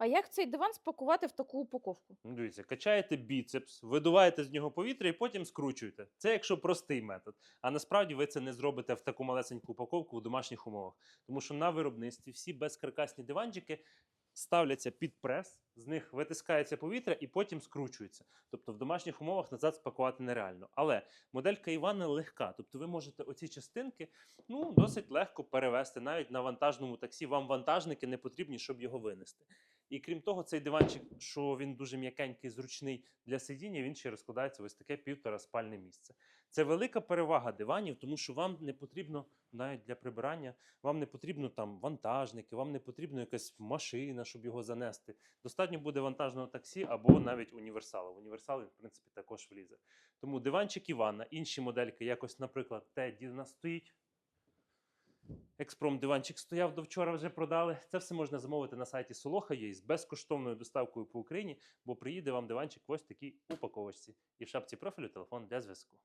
А як цей диван спакувати в таку упаковку? Ну, дивіться, качаєте біцепс, видуваєте з нього повітря і потім скручуєте. Це якщо простий метод. А насправді ви це не зробите в таку малесеньку упаковку в домашніх умовах. Тому що на виробництві всі безкаркасні диванчики ставляться під прес, з них витискається повітря і потім скручується. Тобто в домашніх умовах назад спакувати нереально. Але моделька Івана легка. Тобто ви можете оці частинки ну, досить легко перевести навіть на вантажному таксі. Вам вантажники не потрібні, щоб його винести. І крім того, цей диванчик, що він дуже м'якенький, зручний для сидіння, він ще розкладається ось таке півтора спальне місце. Це велика перевага диванів, тому що вам не потрібно навіть для прибирання, вам не потрібно там вантажники, вам не потрібна якась машина, щоб його занести. Достатньо буде вантажного таксі або навіть універсала. В універсал він, в принципі, також влізе. Тому диванчик Івана, інші модельки, якось, наприклад, Теді у нас стоїть. Експром диванчик стояв до вчора, вже продали. Це все можна замовити на сайті Солоха з безкоштовною доставкою по Україні, бо приїде вам диванчик ось такій упаковочці. І в шапці профілю телефон для зв'язку.